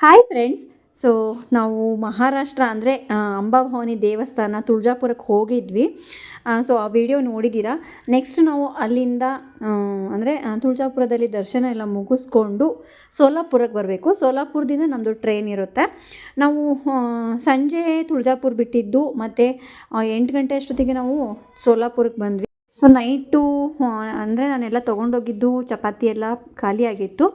Hi friends so ನಾವು ಮಹಾರಾಷ್ಟ್ರ ಅಂದರೆ ಅಂಬಾಭವಾನಿ ದೇವಸ್ಥಾನ ತುಳಜಾಪುರಕ್ಕೆ ಹೋಗಿದ್ವಿ. ಸೊ ಆ ವಿಡಿಯೋ ನೋಡಿದ್ದೀರಾ ನೆಕ್ಸ್ಟ್ ನಾವು ಅಲ್ಲಿಂದ ಅಂದರೆ ತುಳಜಾಪುರದಲ್ಲಿ ದರ್ಶನ ಎಲ್ಲ ಮುಗಿಸ್ಕೊಂಡು ಸೋಲಾಪುರಕ್ಕೆ ಬರಬೇಕು. ಸೋಲಾಪುರದಿಂದ ನಮ್ಮದು ಟ್ರೈನ್ ಇರುತ್ತೆ. ನಾವು ಸಂಜೆ ತುಳಜಾಪುರ ಬಿಟ್ಟಿದ್ದು ಮತ್ತು ಎಂಟು ಗಂಟೆ ಅಷ್ಟೊತ್ತಿಗೆ ನಾವು ಸೋಲಾಪುರಕ್ಕೆ ಬಂದ್ವಿ. ಸೊ ನೈಟು ಅಂದರೆ ನಾನೆಲ್ಲ ತೊಗೊಂಡೋಗಿದ್ದು ಚಪಾತಿ ಎಲ್ಲ ಖಾಲಿಯಾಗಿತ್ತು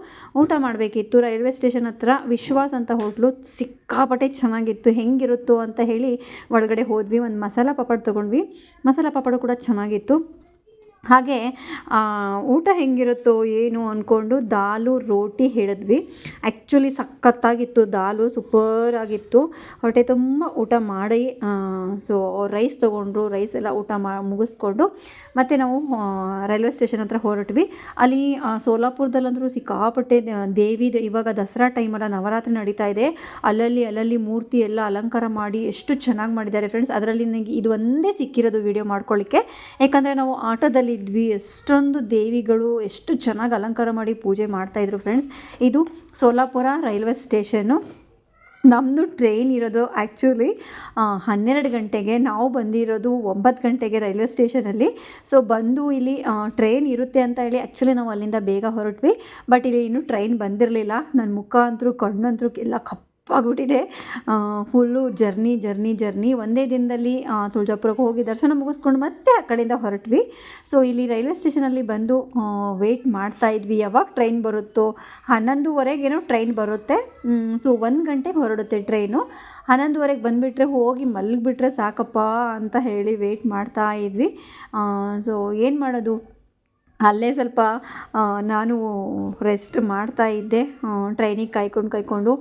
ಊಟ ಮಾಡಬೇಕಿತ್ತು. ರೈಲ್ವೆ ಸ್ಟೇಷನ್ ಹತ್ರ ವಿಶ್ವಾಸ್ ಅಂತ ಹೋಟ್ಲು ಸಿಕ್ಕಾಪಟ್ಟೆ ಚೆನ್ನಾಗಿತ್ತು. ಹೆಂಗಿರುತ್ತೋ ಅಂತ ಹೇಳಿ ಒಳಗಡೆ ಹೋದ್ವಿ. ಒಂದು ಮಸಾಲ ಪಾಪಡ್ ತೊಗೊಂಡ್ವಿ. ಮಸಾಲ ಪಾಪಡು ಕೂಡ ಚೆನ್ನಾಗಿತ್ತು. ಹಾಗೆ ಊಟ ಹೆಂಗಿರುತ್ತೋ ಏನು ಅಂದ್ಕೊಂಡು ದಾಲು ರೋಟಿ ಹೇಳಿದ್ವಿ. ಆ್ಯಕ್ಚುಲಿ ಸಖತ್ತಾಗಿತ್ತು, ದಾಲು ಸೂಪರ್ ಆಗಿತ್ತು ಹೊಟ್ಟೆ ತುಂಬ ಊಟ ಮಾಡಿ ಸೊ ರೈಸ್ ತೊಗೊಂಡ್ರು ರೈಸ್ ಎಲ್ಲ ಊಟ ಮಾ, ಮುಗಿಸ್ಕೊಂಡು ಮತ್ತು ನಾವು ರೈಲ್ವೆ ಸ್ಟೇಷನ್ ಹತ್ರ ಹೊರಟ್ವಿ. ಅಲ್ಲಿ ಸೋಲಾಪುರದಲ್ಲಂದರೂ ಸಿಕ್ಕಾಪಟ್ಟೆ ದೇವಿದು ಇವಾಗ ದಸರಾ ಟೈಮಲ್ಲ ನವರಾತ್ರಿ ನಡೀತಾ ಇದೆ. ಅಲ್ಲಲ್ಲಿ ಅಲ್ಲಲ್ಲಿ ಮೂರ್ತಿ ಎಲ್ಲ ಅಲಂಕಾರ ಮಾಡಿ ಎಷ್ಟು ಚೆನ್ನಾಗಿ ಮಾಡಿದ್ದಾರೆ ಫ್ರೆಂಡ್ಸ್ ಅದರಲ್ಲಿ ನನಗೆ ಇದು ಒಂದೇ ಸಿಕ್ಕಿರೋದು ವಿಡಿಯೋ ಮಾಡ್ಕೊಳ್ಳಿಕ್ಕೆ ಯಾಕಂದರೆ ನಾವು ಆಟೋದಲ್ಲಿದ್ವಿ ಎಷ್ಟೊಂದು ದೇವಿಗಳು, ಎಷ್ಟು ಚೆನ್ನಾಗಿ ಅಲಂಕಾರ ಮಾಡಿ ಪೂಜೆ ಮಾಡ್ತಾಯಿದ್ರು ಫ್ರೆಂಡ್ಸ್ ಇದು ಸೋಲಾಪುರ ರೈಲ್ವೆ ಸ್ಟೇಷನ್ನು ನಮ್ಮದು ಟ್ರೈನ್ ಇರೋದು ಆ್ಯಕ್ಚುಲಿ ಹನ್ನೆರಡು ಗಂಟೆಗೆ. ನಾವು ಬಂದಿರೋದು ಒಂಬತ್ತು ಗಂಟೆಗೆ ರೈಲ್ವೆ ಸ್ಟೇಷನಲ್ಲಿ ಸೊ ಬಂದು ಇಲ್ಲಿ ಟ್ರೈನ್ ಇರುತ್ತೆ ಅಂತ ಹೇಳಿ ಆ್ಯಕ್ಚುಲಿ ನಾವು ಅಲ್ಲಿಂದ ಬೇಗ ಹೊರಟ್ವಿ. ಬಟ್ ಇಲ್ಲಿ ಇನ್ನೂ ಟ್ರೈನ್ ಬಂದಿರಲಿಲ್ಲ. ನನ್ನ ಮುಖ ಅಂತರೂ ಕಣ್ಣಂತರೂ ಎಲ್ಲ ಕಪ್ಪಾಗ್ಬಿಟ್ಟಿದೆ ಫುಲ್ಲು ಜರ್ನಿ ಜರ್ನಿ ಜರ್ನಿ ಒಂದೇ ದಿನದಲ್ಲಿ ತುಳಜಾಪುರಕ್ಕೆ ಹೋಗಿ ದರ್ಶನ ಮುಗಿಸ್ಕೊಂಡು ಮತ್ತೆ ಆ ಕಡೆಯಿಂದ ಹೊರಟ್ವಿ. ಸೊ ಇಲ್ಲಿ ರೈಲ್ವೆ ಸ್ಟೇಷನಲ್ಲಿ ಬಂದು ವೆಯ್ಟ್ ಮಾಡ್ತಾ ಇದ್ವಿ. ಯಾವಾಗ ಟ್ರೈನ್ ಬರುತ್ತೋ? ಹನ್ನೊಂದುವರೆಗೇನೋ ಟ್ರೈನ್ ಬರುತ್ತೆ. ಸೊ ಒಂದು ಗಂಟೆಗೆ ಹೊರಡುತ್ತೆ ಟ್ರೈನು ಹನ್ನೊಂದುವರೆಗೆ ಬಂದುಬಿಟ್ರೆ ಹೋಗಿ ಮಲಗಿಬಿಟ್ರೆ ಸಾಕಪ್ಪ ಅಂತ ಹೇಳಿ ವೆಯ್ಟ್ ಮಾಡ್ತಾ ಇದ್ವಿ. ಸೊ ಏನು ಮಾಡೋದು? ಅಲ್ಲೇ ಸ್ವಲ್ಪ ನಾನು ರೆಸ್ಟ್ ಮಾಡ್ತಾ ಇದ್ದೆ. ಟ್ರೈನಿಗೆ ಕಾಯ್ಕೊಂಡು ಕಾಯ್ಕೊಂಡು.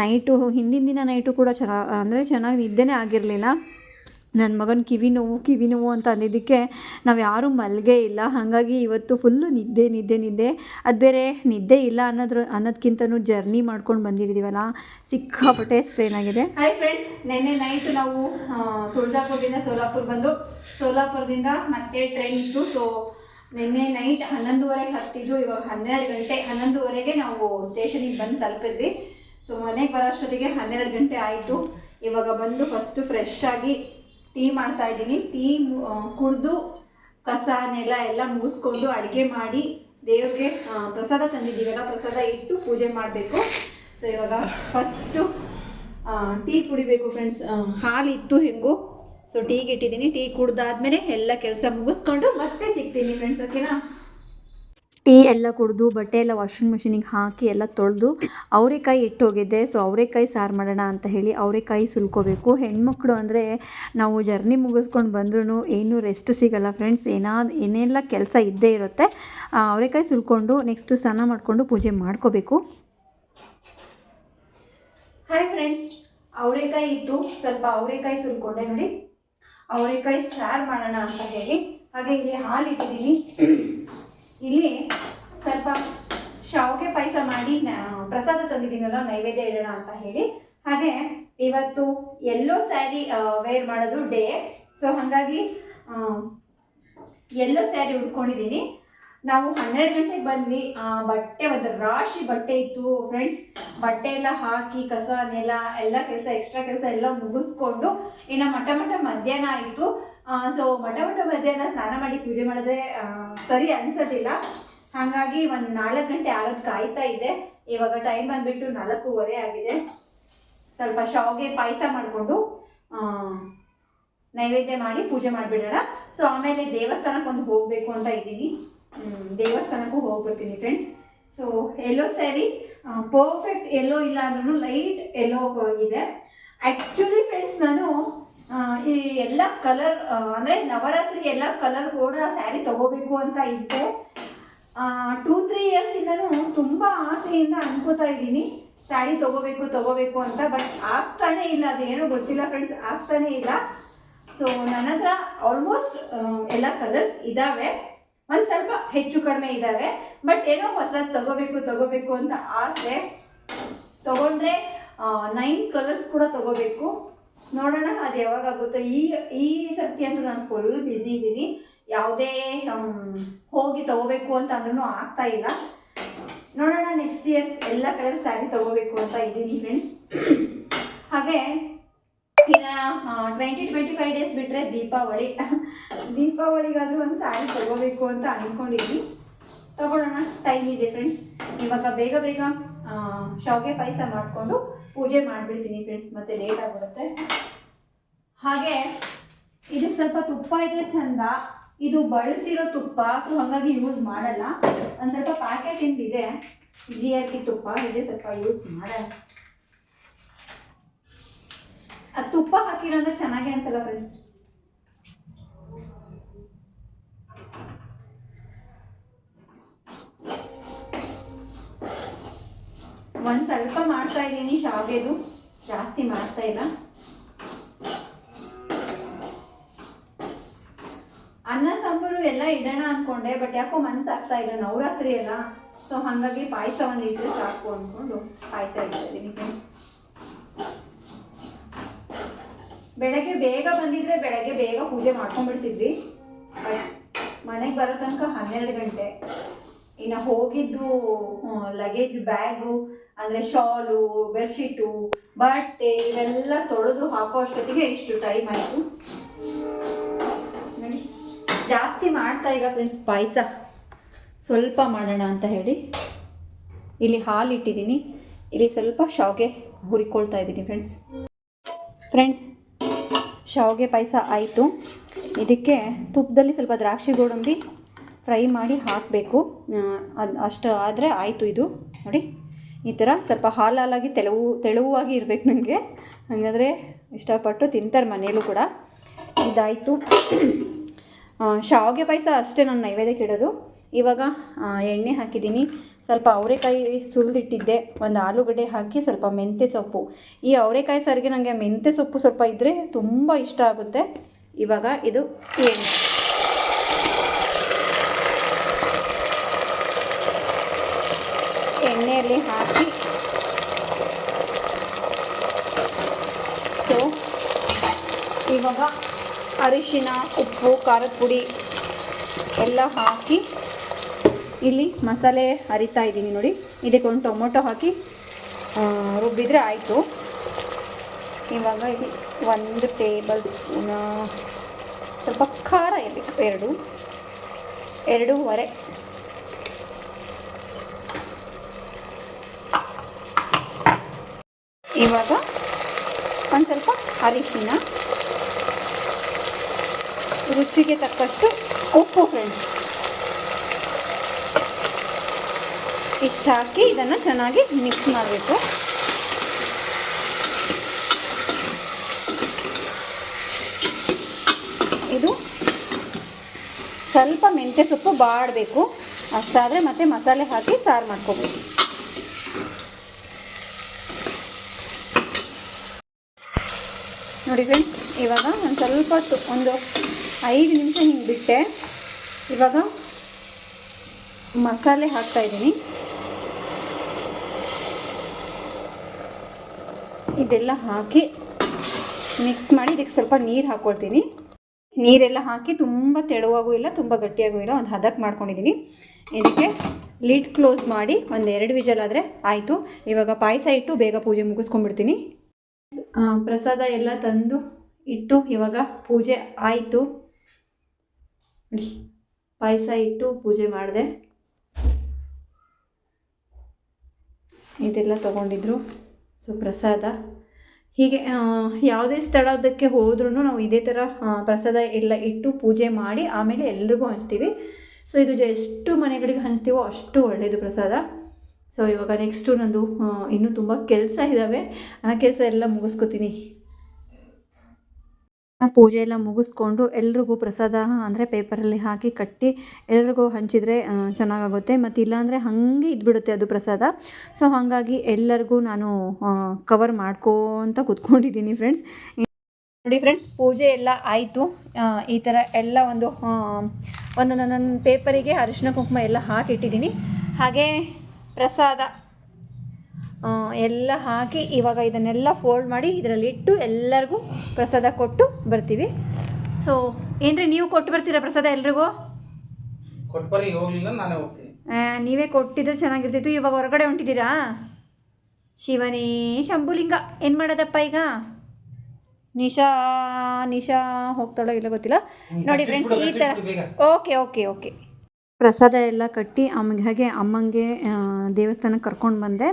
ನೈಟು ಹಿಂದಿನ ದಿನ ನೈಟು ಕೂಡ ಚೆನ್ನ ಅಂದರೆ ಚೆನ್ನಾಗಿ ನಿದ್ದೆನೇ ಆಗಿರಲಿಲ್ಲ. ನನ್ನ ಮಗನ ಕಿವಿ ನೋವು ಕಿವಿ ನೋವು ಅಂತ ಅಂದಿದ್ದಕ್ಕೆ ನಾವು ಯಾರೂ ಮಲ್ಗೆ ಇಲ್ಲ. ಹಾಗಾಗಿ ಇವತ್ತು ಫುಲ್ಲು ನಿದ್ದೆ ನಿದ್ದೆ ನಿದ್ದೆ. ಅದು ಬೇರೆ ನಿದ್ದೆ ಇಲ್ಲ ಅನ್ನೋದ್ರ ಅನ್ನೋದಕ್ಕಿಂತನೂ ಜರ್ನಿ ಮಾಡ್ಕೊಂಡು ಬಂದಿದ್ದೀವಲ್ಲ. ಸಿಕ್ಕಾಪಟ್ಟೆ ಸ್ಟ್ರೈನ್ ಆಗಿದೆ. ಹಾಯ್ ಫ್ರೆಂಡ್ಸ್ ನಿನ್ನೆ ನೈಟ್ ನಾವು ತುಳಜಾಪುರದಿಂದ ಸೋಲಾಪುರ ಬಂದು. ಸೋಲಾಪುರದಿಂದ ಮತ್ತೆ ಟ್ರೈನ್ ಇತ್ತು. ಸೊ ನಿನ್ನೆ ನೈಟ್ ಹನ್ನೊಂದುವರೆಗೆ ಹತ್ತಿದ್ದು, ಇವಾಗ ಹನ್ನೆರಡು ಗಂಟೆ, ಹನ್ನೊಂದುವರೆಗೆ ನಾವು ಸ್ಟೇಷನಿಗೆ ಬಂದು ತಲುಪಿದ್ವಿ. ಸೊ ಮನೆಗೆ ಬರೋಷ್ಟೊತ್ತಿಗೆ ಹನ್ನೆರಡು ಗಂಟೆ ಆಯಿತು. ಇವಾಗ ಬಂದು ಫಸ್ಟು ಫ್ರೆಶ್ ಆಗಿ ಟೀ ಮಾಡ್ತಾ ಇದ್ದೀನಿ. ಟೀ ಕುಡಿದು, ಕಸ, ನೆಲ ಎಲ್ಲ ಮುಗಿಸ್ಕೊಂಡು ಅಡುಗೆ ಮಾಡಿ ದೇವ್ರಿಗೆ ಪ್ರಸಾದ ತಂದಿದ್ದೀವಲ್ಲ, ಪ್ರಸಾದ ಇಟ್ಟು ಪೂಜೆ ಮಾಡಬೇಕು. ಸೊ ಇವಾಗ ಫಸ್ಟು ಟೀ ಕುಡಿಬೇಕು ಫ್ರೆಂಡ್ಸ್ ಹಾಲಿತ್ತು ಹೆಂಗು. ಸೊ ಟೀಗೆ ಇಟ್ಟಿದ್ದೀನಿ ಟೀ ಕುಡ್ದಾದ್ಮೇಲೆ ಎಲ್ಲ ಕೆಲಸ ಮುಗಿಸ್ಕೊಂಡು ಮತ್ತೆ ಸಿಗ್ತೀನಿ ಫ್ರೆಂಡ್ಸ್ ಓಕೆನಾ ಟೀ ಎಲ್ಲ ಕುಡಿದು ಬಟ್ಟೆ ಎಲ್ಲ ವಾಷಿಂಗ್ ಮಿಷಿನಿಗೆ ಹಾಕಿ ಎಲ್ಲ ತೊಳೆದು ಅವರೆಕಾಯಿ ಇಟ್ಟು ಹೋಗಿದ್ದೆ ಸೊ ಅವರೆಕಾಯಿ ಸಾರು ಮಾಡೋಣ ಅಂತ ಹೇಳಿ ಅವರೆಕಾಯಿ ಸುಲ್ಕೋಬೇಕು. ಹೆಣ್ಮಕ್ಳು ಅಂದರೆ ನಾವು ಜರ್ನಿ ಮುಗಿಸ್ಕೊಂಡು ಬಂದ್ರೂ ಏನೂ ರೆಸ್ಟ್ ಸಿಗಲ್ಲ ಫ್ರೆಂಡ್ಸ್ ಏನಾದ ಏನೆಲ್ಲ ಕೆಲಸ ಇದ್ದೇ ಇರುತ್ತೆ ಅವರೆಕಾಯಿ ಸುಲ್ಕೊಂಡು ನೆಕ್ಸ್ಟು ಸ್ನಾನ ಮಾಡಿಕೊಂಡು ಪೂಜೆ ಮಾಡ್ಕೋಬೇಕು. ಹಾಯ್ ಫ್ರೆಂಡ್ಸ್ ಅವರೆಕಾಯಿ ಇತ್ತು. ಸ್ವಲ್ಪ ಅವರೆಕಾಯಿ ಸುಲ್ಕೊಂಡೆ ನೋಡಿ. ಅವರೆಕಾಯಿ ಸಾರು ಮಾಡೋಣ ಅಂತ ಹೇಳಿ, ಹಾಗೆ ಇಲ್ಲಿ ಹಾಲು ಇಟ್ಟಿದ್ದೀನಿ. ಇಲ್ಲಿ ಸ್ವಲ್ಪ ಶಾವಿಗೆ ಪಾಯಸ ಮಾಡಿ ಪ್ರಸಾದ ತಂದಿದ್ದೀನಲ್ಲ, ನೈವೇದ್ಯ ಇಡೋಣ ಅಂತ ಹೇಳಿ. ಹಾಗೆ ಇವತ್ತು ಎಲ್ಲೋ ಸ್ಯಾರಿ ವೇರ್ ಮಾಡೋದು ಡೇ ಸೊ ಹಾಗಾಗಿ ಎಲ್ಲೋ ಸ್ಯಾರಿ ಉಟ್ಕೊಂಡಿದ್ದೀನಿ ನಾವು ಹನ್ನೆರಡು ಗಂಟೆಗೆ ಬಂದ್ವಿ. ಆ, ಬಟ್ಟೆ ಒಂದು ರಾಶಿ ಬಟ್ಟೆ ಇತ್ತು ಫ್ರೆಂಡ್ಸ್ ಬಟ್ಟೆ ಎಲ್ಲ ಹಾಕಿ ಕಸ ನೆಲ ಎಲ್ಲ ಕೆಲಸ ಎಕ್ಸ್ಟ್ರಾ ಕೆಲಸ ಎಲ್ಲ ಮುಗಿಸ್ಕೊಂಡು ಇನ್ನು ಮಠ ಮಠ ಮಧ್ಯಾಹ್ನ ಆಯಿತು. ಸೊ ಮಠ ಮಠ ಮಧ್ಯಾಹ್ನ ಸ್ನಾನ ಮಾಡಿ ಪೂಜೆ ಮಾಡಿದ್ರೆ ಸರಿ ಅನಿಸೋದಿಲ್ಲ. ಹಾಗಾಗಿ ಒಂದು ನಾಲ್ಕು ಗಂಟೆ ಆಗೋದು ಕಾಯ್ತಾ ಇದೆ. ಇವಾಗ ಟೈಮ್ ಬಂದ್ಬಿಟ್ಟು ನಾಲ್ಕೂವರೆ ಆಗಿದೆ. ಸ್ವಲ್ಪ ಶಾವಿಗೆ ಪಾಯಸ ಮಾಡಿಕೊಂಡು ನೈವೇದ್ಯ ಮಾಡಿ ಪೂಜೆ ಮಾಡಿಬಿಡೋಣ. ಸೊ ಆಮೇಲೆ ದೇವಸ್ಥಾನಕ್ಕೆ ಒಂದು ಹೋಗಬೇಕು ಅಂತ ಇದ್ದೀನಿ. ದೇವಸ್ಥಾನಕ್ಕೂ ಹೋಗ್ಬಿಡ್ತೀನಿ friends so yellow sari perfect yellow ಇಲ್ಲ ಅಂದ್ರೂ ಲೈಟ್ ಎಲ್ಲೋ ಇದೆ. ಆ್ಯಕ್ಚುಲಿ ಫ್ರೆಂಡ್ಸ್ ನಾನು ಈ ಎಲ್ಲ ಕಲರ್ ಅಂದರೆ ನವರಾತ್ರಿ ಎಲ್ಲ ಕಲರ್ ಕೂಡ ಸ್ಯಾರಿ ತಗೋಬೇಕು ಅಂತ ಇದ್ದೆ. ಟೂ ತ್ರೀ ಇಯರ್ಸಿಂದನೂ ತುಂಬ ಆಸೆಯಿಂದ ಅನ್ಕೋತಾ ಇದ್ದೀನಿ. ಸ್ಯಾರಿ ತಗೋಬೇಕು ತಗೋಬೇಕು ಅಂತ ಬಟ್ ಆಗ್ತಾನೇ ಇಲ್ಲ, ಅದೇನೋ ಗೊತ್ತಿಲ್ಲ ಫ್ರೆಂಡ್ಸ್ ಆಗ್ತಾನೇ ಇಲ್ಲ. ಸೊ ನನ್ನ ಹತ್ರ ಆಲ್ಮೋಸ್ಟ್ ಎಲ್ಲ ಕಲರ್ಸ್ ಇದ್ದಾವೆ ಒಂದು ಸ್ವಲ್ಪ ಹೆಚ್ಚು ಕಡಿಮೆ ಇದ್ದಾವೆ ಬಟ್ ಏನೋ ಹೊಸದು ತಗೋಬೇಕು ತಗೋಬೇಕು ಅಂತ ಆಸೆ. ತಗೊಂಡ್ರೆ ನೈನ್ ಕಲರ್ಸ್ ಕೂಡ ತಗೋಬೇಕು. ನೋಡೋಣ, ಅದು ಯಾವಾಗ ಆಗುತ್ತೋ. ಈ ಈ ಸರ್ತಿ ಅಂತೂ ನಾನು ಫುಲ್ ಬ್ಯುಸಿ ಇದ್ದೀನಿ ಯಾವುದೇ ಹೋಗಿ ತಗೋಬೇಕು ಅಂತ ಅಂದ್ರೂ ಆಗ್ತಾ ಇಲ್ಲ. ನೋಡೋಣ ನೆಕ್ಸ್ಟ್ ಇಯರ್ ಎಲ್ಲ ಕಲರ್ ಸ್ಯಾರಿ ತಗೋಬೇಕು ಅಂತ ಇದ್ದೀನಿ ಫ್ರೆಂಡ್ಸ್ ಹಾಗೆ ಇನ್ನು ಟ್ವೆಂಟಿ ಟ್ವೆಂಟಿ ಫೈವ್ ಡೇಸ್ ಬಿಟ್ಟರೆ ದೀಪಾವಳಿ. ದೀಪಾವಳಿಗಾದರೂ ಒಂದು ಸ್ಯಾರಿ ತಗೋಬೇಕು ಅಂತ ಅಂದ್ಕೊಂಡಿದ್ದೀನಿ ತಗೊಳ್ಳೋಣ ಟೈಮ್ ಇದೆ ಫ್ರೆಂಡ್ಸ್ ಇವಾಗ ಬೇಗ ಬೇಗ ಶಾವಿಗೆ ಪಾಯಸ ಮಾಡಿಕೊಂಡು ಪೂಜೆ ಮಾಡಿಬಿಡ್ತೀನಿ ಫ್ರೆಂಡ್ಸ್ ಮತ್ತೆ ಲೇಟ್ ಆಗಿಬಿಡುತ್ತೆ ಹಾಗೆ, ಇದು ಸ್ವಲ್ಪ ತುಪ್ಪ ಇದ್ರೆ ಚಂದ. ಇದು ಬಳಸಿರೋ ತುಪ್ಪ ಸೊ ಹಾಗಾಗಿ ಯೂಸ್ ಮಾಡಲ್ಲ. ಒಂದು ಸ್ವಲ್ಪ ಪ್ಯಾಕೆಟ್ ಇದೆ ಜಿ ಆರ್ ಪಿ ತುಪ್ಪ, ಇದೆ ಸ್ವಲ್ಪ ಯೂಸ್ ಮಾಡಲ್ಲ ಅದು ಚೆನ್ನಾಗೇ ಚೆನ್ನಾಗಿ ಅನ್ಸಲ್ಲ ಫ್ರೆಂಡ್ಸ್ ಒಂದು ಸ್ವಲ್ಪ ಮಾಡ್ತಾ ಇದ್ದೀನಿ, ಶಾವಿಗೆದು. ಜಾಸ್ತಿ ಮಾಡ್ತಾ ಇಲ್ಲ. ಅನ್ನ, ಸಾಂಬಾರು ಎಲ್ಲ ಇಡೋಣ ಅನ್ಕೊಂಡೆ ಬಟ್ ಯಾಕೋ ಮನ್ಸಾಗ್ತಾ ಇಲ್ಲ, ನವರಾತ್ರಿ ಅಲ್ಲ. ಸೊ ಹಾಗಾಗಿ ಪಾಯಸ ಒಂದು ಇಟ್ಟರೆ ಸಾಕು ಅಂದ್ಕೊಂಡು ಪಾಯಸ ಇಡ್ತಾ ಇದ್ದೀನಿ. ಬೆಳಗ್ಗೆ ಬೇಗ ಬಂದಿದ್ರೆ ಬೆಳಗ್ಗೆ ಬೇಗ ಪೂಜೆ ಮಾಡ್ಕೊಂಡ್ಬಿಡ್ತಿದ್ವಿ. ಬಟ್ ಮನೆಗೆ ಬರೋ ತನಕ ಹನ್ನೆರಡು ಗಂಟೆ. ಇನ್ನು ಹೋಗಿದ್ದು ಲಗೇಜ್ ಬ್ಯಾಗು ಅಂದರೆ ಶಾಲು ಬೆಡ್ಶೀಟು ಬಟ್ಟೆ ಇವೆಲ್ಲ ತೊಳೆದು ಹಾಕೋ ಅಷ್ಟೊತ್ತಿಗೆ ಇಷ್ಟು ಟೈಮ್ ಆಯಿತು. ಜಾಸ್ತಿ ಮಾಡ್ತಾ ಈಗ ಫ್ರೆಂಡ್ಸ್ ಪಾಯಸ. ಸ್ವಲ್ಪ ಮಾಡೋಣ ಅಂತ ಹೇಳಿ. ಇಲ್ಲಿ ಹಾಲು ಇಟ್ಟಿದ್ದೀನಿ. ಇಲ್ಲಿ ಸ್ವಲ್ಪ ಶಾವಿಗೆ ಹುರಿಕೊಳ್ತಾ ಇದ್ದೀನಿ ಫ್ರೆಂಡ್ಸ್ ಫ್ರೆಂಡ್ಸ್ ಶಾವಿಗೆ ಪಾಯಸ ಆಯಿತು. ಇದಕ್ಕೆ ತುಪ್ಪದಲ್ಲಿ ಸ್ವಲ್ಪ ದ್ರಾಕ್ಷಿ ಗೋಡಂಬಿ ಫ್ರೈ ಮಾಡಿ ಹಾಕಬೇಕು. ಅದು ಅಷ್ಟು ಆದರೆ ಆಯಿತು ಇದು. ನೋಡಿ, ಈ ಥರ ಸ್ವಲ್ಪ ಹಾಲು ಹಾಲಾಗಿ ತೆಳುವು, ತೆಳುವಾಗಿ ಇರಬೇಕು ನನಗೆ ಹಾಗಾದರೆ ಇಷ್ಟಪಟ್ಟು ತಿಂತಾರೆ ಮನೆಯಲ್ಲೂ ಕೂಡ. ಇದಾಯಿತು. ಶಾವಿಗೆ ಪಾಯಸ ಅಷ್ಟೇ ನಾನು ನೈವೇದ್ಯಕ್ಕೆ ಇಡೋದು. ಇವಾಗ ಎಣ್ಣೆ ಹಾಕಿದ್ದೀನಿ. ಸ್ವಲ್ಪ ಅವರೆಕಾಯಿ ಸುಲಿದಿಟ್ಟಿದ್ದೆ. ಒಂದು ಆಲೂಗಡ್ಡೆ ಹಾಕಿ ಸ್ವಲ್ಪ ಮೆಂತ್ಯ ಸೊಪ್ಪು. ಈ ಅವರೆಕಾಯಿ ಸಾರಿಗೆ ನನಗೆ ಮೆಂತ್ಯ ಸೊಪ್ಪು ಸ್ವಲ್ಪ ಇದ್ದರೆ ತುಂಬ ಇಷ್ಟ ಆಗುತ್ತೆ. ಇವಾಗ ಇದು ಎಣ್ಣೆ. ಎಣ್ಣೆಯಲ್ಲಿ ಹಾಕಿ. ಸೊ ಇವಾಗ ಅರಿಶಿನ ಉಪ್ಪು, ಖಾರದ ಪುಡಿ ಎಲ್ಲ ಹಾಕಿ ಇಲ್ಲಿ ಮಸಾಲೆ ಅರಿತಾ ಇದ್ದೀನಿ ನೋಡಿ. ಇದಕ್ಕೆ ಒಂದು ಟೊಮೊಟೊ ಹಾಕಿ ರುಬ್ಬಿದ್ರೆ ಆಯಿತು. ಇವಾಗ ಇಲ್ಲಿ ಒಂದು ಟೇಬಲ್ ಸ್ಪೂನ ಸ್ವಲ್ಪ ಖಾರ ಇರಬೇಕು ಎರಡು, ಎರಡೂವರೆ. ಇವಾಗ ಒಂದು ಸ್ವಲ್ಪ ಅರಿಶಿನ ರುಚಿಗೆ ತಕ್ಕಷ್ಟು ಉಪ್ಪು ಫ್ರೆಂಡ್ಸ್ ಇಷ್ಟು ಹಾಕಿ ಇದನ್ನು ಚೆನ್ನಾಗಿ ಮಿಕ್ಸ್ ಮಾಡಬೇಕು. ಇದು ಸ್ವಲ್ಪ ಮೆಂತ್ಯ ಸೊಪ್ಪು ಬಾಡಬೇಕು. ಅಷ್ಟಾದರೆ ಮತ್ತೆ ಮಸಾಲೆ ಹಾಕಿ ಸಾರು ಮಾಡ್ಕೋಬೇಕು. ನೋಡಿ ಫ್ರೆಂಡ್ಸ್ ಇವಾಗ ಒಂದು ಸ್ವಲ್ಪ ಒಂದು ಐದು ನಿಮಿಷ ಹಿಂಗೆ ಬಿಟ್ಟೆ. ಇವಾಗ ಮಸಾಲೆ ಹಾಕ್ತಾ ಇದ್ದೀನಿ. ಇದೆಲ್ಲ ಹಾಕಿ ಮಿಕ್ಸ್ ಮಾಡಿ ಇದಕ್ಕೆ ಸ್ವಲ್ಪ ನೀರು ಹಾಕ್ಕೊಳ್ತೀನಿ ನೀರೆಲ್ಲ ಹಾಕಿ ತುಂಬ ತೆಳುವಾಗೂ ಇಲ್ಲ, ತುಂಬ ಗಟ್ಟಿಯಾಗೂ ಇಲ್ಲ. ಒಂದು ಹದಕ್ಕೆ ಮಾಡ್ಕೊಂಡಿದ್ದೀನಿ ಇದಕ್ಕೆ ಲಿಡ್ ಕ್ಲೋಸ್ ಮಾಡಿ ಒಂದು ಎರಡು ವಿಜಲ್ ಆದರೆ ಆಯಿತು. ಇವಾಗ ಪಾಯಸ ಇಟ್ಟು ಬೇಗ ಪೂಜೆ ಮುಗಿಸ್ಕೊಂಡ್ಬಿಡ್ತೀನಿ. ಪ್ರಸಾದ ಎಲ್ಲ ತಂದು ಇಟ್ಟು ಇವಾಗ ಪೂಜೆ ಆಯಿತು. ನೋಡಿ. ಪಾಯಸ ಇಟ್ಟು ಪೂಜೆ ಮಾಡಿದೆ. ಇದೆಲ್ಲ ತೊಗೊಂಡಿದ್ರು. ಸೊ, ಪ್ರಸಾದ. ಹೀಗೆ ಯಾವುದೇ ಸ್ಥಳದಕ್ಕೆ ಹೋದ್ರೂ ನಾವು ಇದೇ ಥರ ಪ್ರಸಾದ ಎಲ್ಲ ಇಟ್ಟು ಪೂಜೆ ಮಾಡಿ ಆಮೇಲೆ ಎಲ್ರಿಗೂ ಹಂಚ್ತೀವಿ. ಸೊ, ಇದು ಎಷ್ಟು ಮನೆಗಳಿಗೆ ಹಂಚ್ತೀವೋ ಅಷ್ಟು ಒಳ್ಳೆಯದು ಪ್ರಸಾದ. ಸೊ, ಇವಾಗ ನೆಕ್ಸ್ಟು ನಂದು ಇನ್ನೂ ತುಂಬ ಕೆಲಸ ಇದ್ದಾವೆ ಆ, ಕೆಲಸ ಎಲ್ಲ ಮುಗಿಸ್ಕೊತೀನಿ. ಪೂಜೆ ಎಲ್ಲ ಮುಗಿಸ್ಕೊಂಡು ಎಲ್ರಿಗೂ ಪ್ರಸಾದ ಅಂದರೆ ಪೇಪರಲ್ಲಿ ಹಾಕಿ ಕಟ್ಟಿ ಎಲ್ರಿಗೂ ಹಂಚಿದರೆ ಚೆನ್ನಾಗಾಗುತ್ತೆ. ಮತ್ತು ಇಲ್ಲಾಂದರೆ ಹಾಗೆ ಇದ್ಬಿಡುತ್ತೆ ಅದು ಪ್ರಸಾದ. ಸೊ ಹಾಗಾಗಿ ಎಲ್ಲರಿಗೂ ನಾನು ಕವರ್ ಮಾಡ್ಕೊತ ಕೂತ್ಕೊಂಡಿದ್ದೀನಿ ಫ್ರೆಂಡ್ಸ್ ನೋಡಿ ಫ್ರೆಂಡ್ಸ್ ಪೂಜೆ ಎಲ್ಲ ಆಯಿತು. ಈ ಥರ ಎಲ್ಲ ಒಂದು ಒಂದು ನನ್ನ ಪೇಪರಿಗೆ ಅರಿಶಿನ ಕುಂಕುಮ ಎಲ್ಲ ಹಾಕಿಟ್ಟಿದ್ದೀನಿ. ಹಾಗೆ ಪ್ರಸಾದ. ಎಲ್ಲ ಹಾಕಿ ಇವಾಗ ಇದನ್ನೆಲ್ಲ ಫೋಲ್ಡ್ ಮಾಡಿ ಇದರಲ್ಲಿ ಇಟ್ಟು ಎಲ್ಲರಿಗೂ ಪ್ರಸಾದ ಕೊಟ್ಟು ಬರ್ತೀವಿ. ಸೊ ಏನ್ರಿ ನೀವು ಕೊಟ್ಟು ಬರ್ತೀರಾ ಪ್ರಸಾದ ಎಲ್ರಿಗೂ? ಕೊಟ್ಬರಿ ಹೋಗ್ಲಿಲ್ಲ ನಾನೇ ಹೋಗ್ತೀನಿ. ನೀವೇ ಕೊಟ್ಟಿದ್ರೆ ಚೆನ್ನಾಗಿರ್ತಿತ್ತು ಇವಾಗ ಹೊರಗಡೆ ಹೊಂಟಿದ್ದೀರಾ? ಶಿವನೇ ಶಂಭುಲಿಂಗ ಏನು ಮಾಡೋದಪ್ಪ ಈಗ? ನಿಶಾ ನಿಶಾ ಹೋಗ್ತಾಳೋ ಇಲ್ಲ ಗೊತ್ತಿಲ್ಲ. ನೋಡಿ ಫ್ರೆಂಡ್ಸ್ ಈ ಥರ ಓಕೆ ಓಕೆ ಓಕೆ. ಪ್ರಸಾದ ಎಲ್ಲ ಕಟ್ಟಿ ಅಮ್ಮಗೆ ಹಾಗೆ ಅಮ್ಮಂಗೆ ಆ, ದೇವಸ್ಥಾನಕ್ಕೆ ಕರ್ಕೊಂಡು ಬಂದೆ.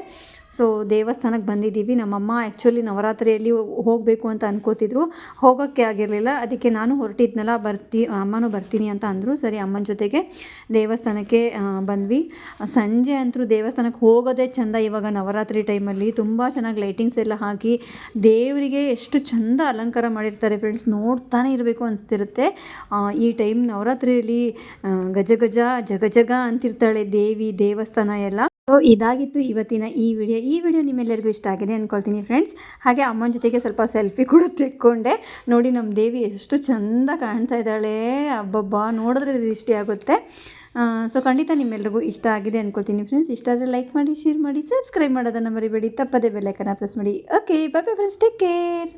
ಸೊ ದೇವಸ್ಥಾನಕ್ಕೆ ಬಂದಿದ್ದೀವಿ. ನಮ್ಮಮ್ಮ ಆ್ಯಕ್ಚುಲಿ ನವರಾತ್ರಿಯಲ್ಲಿ ಹೋಗಬೇಕು ಅಂತ ಅನ್ಕೋತಿದ್ರು. ಹೋಗೋಕ್ಕೆ ಆಗಿರಲಿಲ್ಲ. ಅದಕ್ಕೆ ನಾನು ಹೊರಟಿದ್ನಲ್ಲ, ಬರ್ತಿ, ಅಮ್ಮನೂ ಬರ್ತೀನಿ ಅಂತ ಅಂದರು. ಸರಿ, ಅಮ್ಮನ ಜೊತೆಗೆ ದೇವಸ್ಥಾನಕ್ಕೆ ಬಂದ್ವಿ. ಸಂಜೆ ಅಂತೂ ದೇವಸ್ಥಾನಕ್ಕೆ ಹೋಗೋದೇ ಚೆಂದ ಇವಾಗ ನವರಾತ್ರಿ ಟೈಮಲ್ಲಿ. ತುಂಬ ಚೆನ್ನಾಗಿ ಲೈಟಿಂಗ್ಸ್ ಎಲ್ಲ ಹಾಕಿ ದೇವರಿಗೆ ಎಷ್ಟು ಚೆಂದ ಅಲಂಕಾರ ಮಾಡಿರ್ತಾರೆ ಫ್ರೆಂಡ್ಸ್ ನೋಡ್ತಾನೆ ಇರಬೇಕು ಅನಿಸ್ತಿರುತ್ತೆ. ಈ ಟೈಮ್ ನವರಾತ್ರಿಯಲ್ಲಿ ಗಜ ಗಜ, ಜಗ ಜಗ ಅಂತಿರ್ತಾಳೆ ದೇವಿ ದೇವಸ್ಥಾನ ಎಲ್ಲ. ಸೊ ಇದಾಗಿತ್ತು ಇವತ್ತಿನ ಈ ವಿಡಿಯೋ. ಈ ವಿಡಿಯೋ ನಿಮ್ಮೆಲ್ಲರಿಗೂ ಇಷ್ಟ ಆಗಿದೆ ಅಂದ್ಕೊಳ್ತೀನಿ ಫ್ರೆಂಡ್ಸ್ ಹಾಗೆ ಅಮ್ಮನ ಜೊತೆಗೆ ಸ್ವಲ್ಪ ಸೆಲ್ಫಿ ಕೂಡ ತೆಕ್ಕೊಂಡೆ. ನೋಡಿ ನಮ್ಮ ದೇವಿ ಎಷ್ಟು ಚೆಂದ ಕಾಣ್ತಾ ಇದ್ದಾಳೆ. ಅಬ್ಬಬ್ಬಾ, ನೋಡಿದ್ರೆ ದೃಷ್ಟಿ ಆಗುತ್ತೆ. ಸೊ ಖಂಡಿತ ನಿಮ್ಮೆಲ್ಲರಿಗೂ ಇಷ್ಟ ಆಗಿದೆ ಅಂದ್ಕೊಳ್ತೀನಿ ಫ್ರೆಂಡ್ಸ್ ಇಷ್ಟ ಆದರೆ ಲೈಕ್ ಮಾಡಿ ಶೇರ್ ಮಾಡಿ ಸಬ್ಸ್ಕ್ರೈಬ್ ಮಾಡೋದನ್ನು ಮರಿಬೇಡಿ. ತಪ್ಪದೇ ಬೆಲ್ಲೈಕನ್ನ ಪ್ರೆಸ್ ಮಾಡಿ. Okay bye bye friends take care